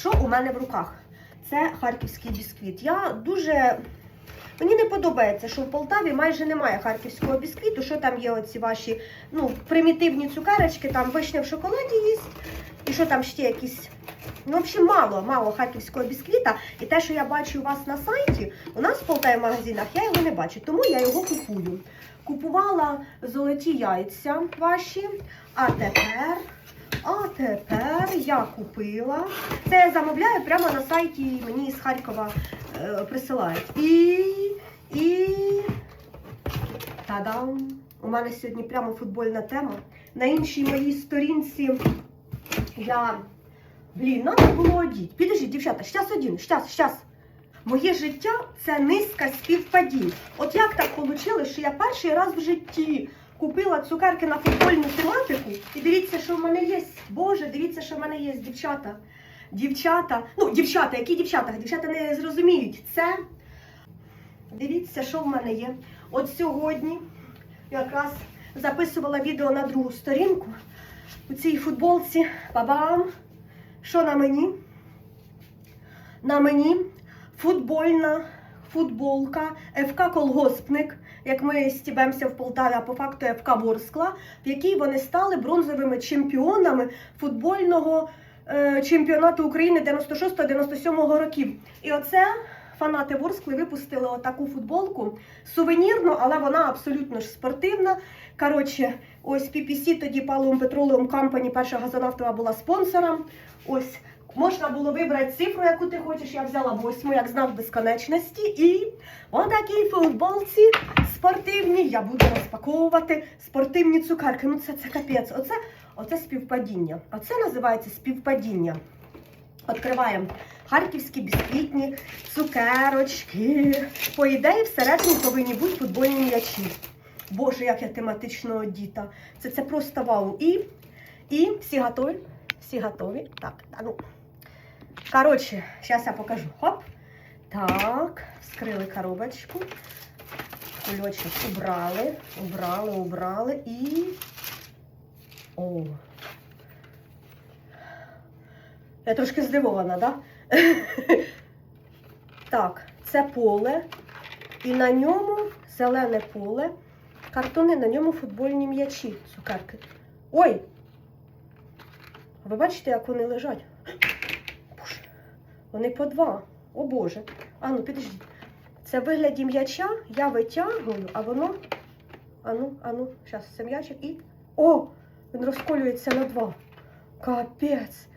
Що у мене в руках? Це харківський бісквіт. Я дуже. Мені не подобається, що в Полтаві майже немає харківського бісквіту. Що там є оці ваші ну, примітивні цукерочки, там вишня в шоколаді є, і що там ще якісь. Ну, в общем, мало, мало харківського бісквіта. І те, що я бачу у вас на сайті, у нас в Полтаві магазинах, я його не бачу, тому я його купую. Купувала золоті яйця ваші, а тепер. А тепер я купила. Це я замовляю прямо на сайті, мені з Харкова е, присилають. І. І. Та-дам! У мене сьогодні прямо футбольна тема. На іншій моїй сторінці я. Блін, надо було одіть. Підождіть, дівчата, щас один, щас, щас. Моє життя це низка співпадінь. От як так вийшло, що я перший раз в житті купила цукерки на футбольну тематику. І дивіться, що в мене є. Боже, дивіться, що в мене є, дівчата. Дівчата, ну, дівчата, які дівчата? Дівчата не зрозуміють. Це дивіться, що в мене є. От сьогодні якраз записувала відео на другу сторінку. У цій футболці. Бабам! Що на мені? На мені футбольна футболка ФК Колгоспник, як ми стібемося в Полтаві, а по факту ФК Ворскла, в якій вони стали бронзовими чемпіонами футбольного е, чемпіонату України 96-97 років. І оце фанати Ворскли випустили отаку футболку сувенірну, але вона абсолютно ж спортивна. Коротше, ось PPC, тоді Pallum Petroleum Company, перша газонафтова була спонсором. Ось можна було вибрати цифру, яку ти хочеш. Я взяла восьму, як знак безконечності. І в такій футболці спортивній я буду розпаковувати спортивні цукерки. Ну це, це капець. Оце, оце співпадіння. Оце називається співпадіння. Відкриваємо харківські бісквітні цукерочки. По ідеї, всередині повинні бути футбольні м'ячі. Боже, як я тематично одіта. Це, це просто вау. І, і всі готові? Всі готові? Так, ну. Коротше, зараз я покажу. Хоп. Так, вскрили коробочку. Кульочок убрали, убрали, убрали і. О. Я трошки здивована, так? Да? так, це поле. І на ньому зелене поле. Картони, на ньому футбольні м'ячі, цукерки. Ой! Ви бачите, як вони лежать? Боже, вони по два. О Боже. А ну, підождіть. Це в вигляді м'яча, я витягую, а воно. Ану, ану, зараз це м'ячик і. О! Він розколюється на два. Капець.